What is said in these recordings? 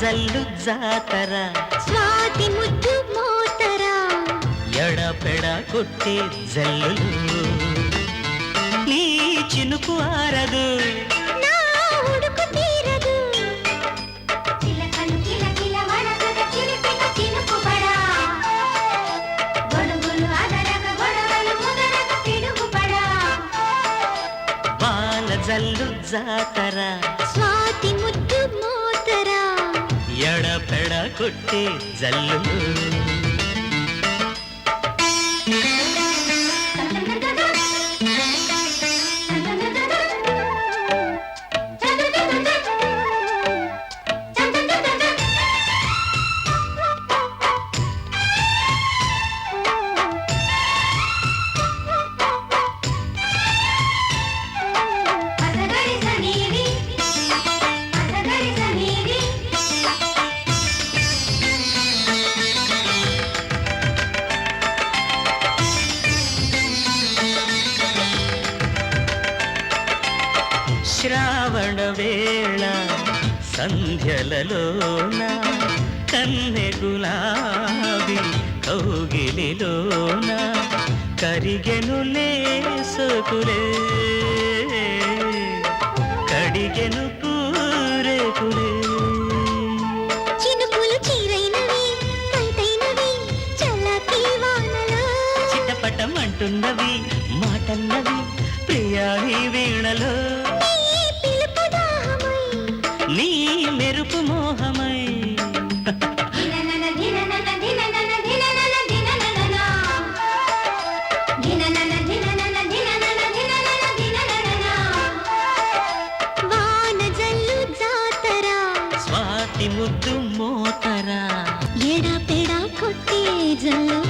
జల్లు జాతర. స్వాతి ముద్దు మోతరా. ఎడపెడ కొట్టే జల్లులు. నీ చినుకు ఆరదు. నా ఉడుకు తీరదు. పెడ కొట్టే జల్లు. సంధ్యలలోన కన్నె గులాబి కౌగిలిలోన కరిగెనులే సోకులే కడిగెను పూరేకులే చినుకులు చీరైనవి వానలో. అంటున్నవి మాటన్నవి ప్రియాణి వీణలో. ముద్దు మోతరా. ఎడా పెడా కొట్టి జల్లు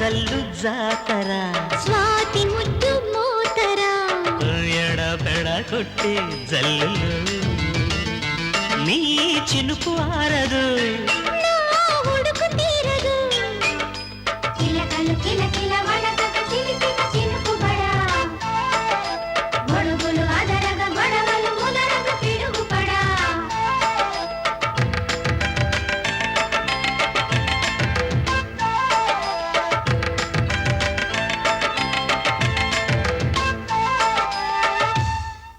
జల్లు జాతర. స్వాతి ముద్దు మోతరా. ఎడబెడ కొట్టే జల్లులు. నీ చినుకు ఆరదు.